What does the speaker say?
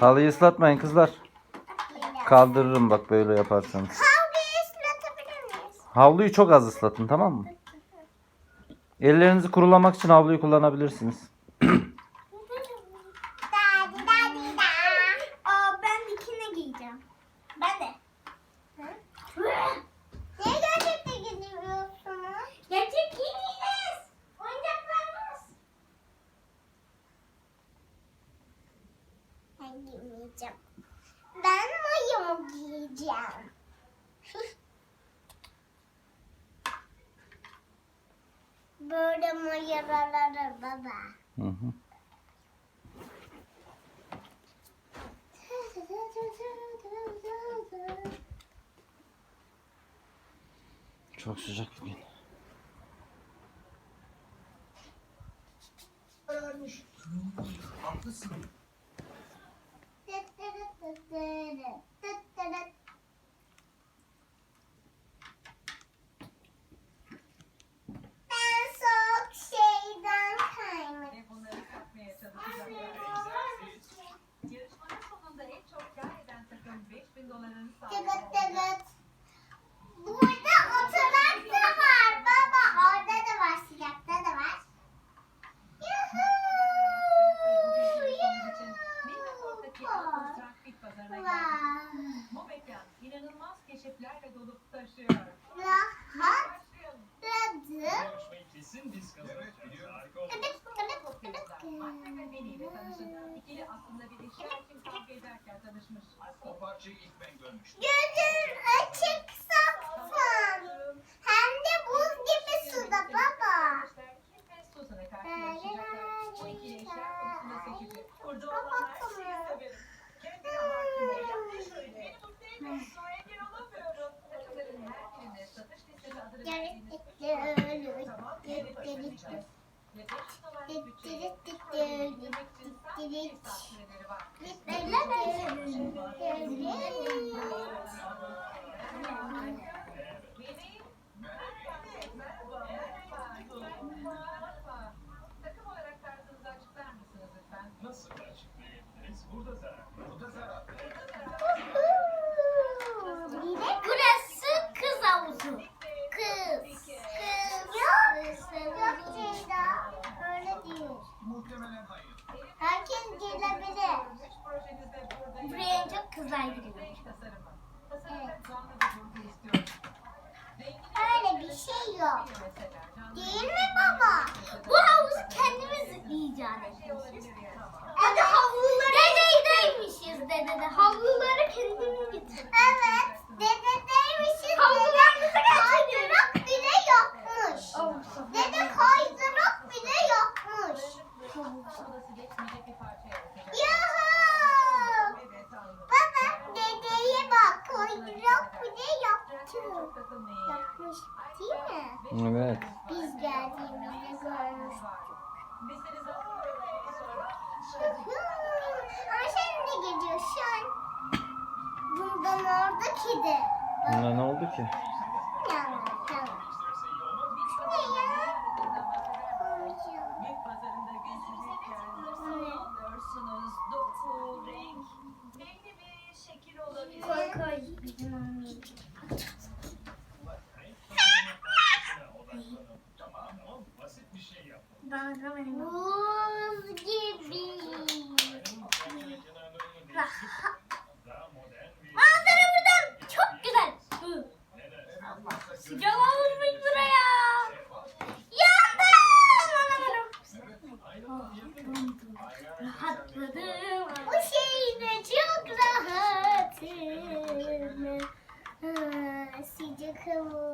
Halıyı ıslatmayın kızlar. Kaldırırım bak böyle yaparsanız. Kavgayı ıslatabilir miyiz? Havluyu çok az ıslatın tamam mı? Ellerinizi kurulamak için havluyu kullanabilirsiniz. Ben giymeyeceğim. Ben mayomu giyeceğim. Böyle mayoları baba. Hı hı. Çok sıcak bugün. Ben takım 5000 doların sahibi Tıgıt olacak. tıgıt. Burada oturak da var baba. Orada da var sıcakta da var. Vay. Bu mekan inanılmaz keşiflerle dolup taşıyor. Rahatladım. Yarışmayı kesin biz kazanacağız. Harika oldu. Ve Benny ile tanışın. İkili aslında bir eşya tanışmış. O parçayı ilk ben görmüştüm. Gözün açık sapsın. Hem de buz gibi suda baba. Baba Thank you. Kızlar giriyor. Evet. Öyle bir şey yok. Değil mi baba? Bu havuzu kendimiz icat etmişiz. Kaydırak bile yaptı. Çok takılmayın yani. Yapmış değil mi? Evet. Biz geldiğimizde görmüştük. Ama sen ne gidiyorsun? Bundan orada kedi. Buna ne oldu ki? Yani, tamam. Buz gibi. Manzara buradan çok güzel. Sıcak olmuş buraya. Yandım. Rahatladım. Bu şey Hello.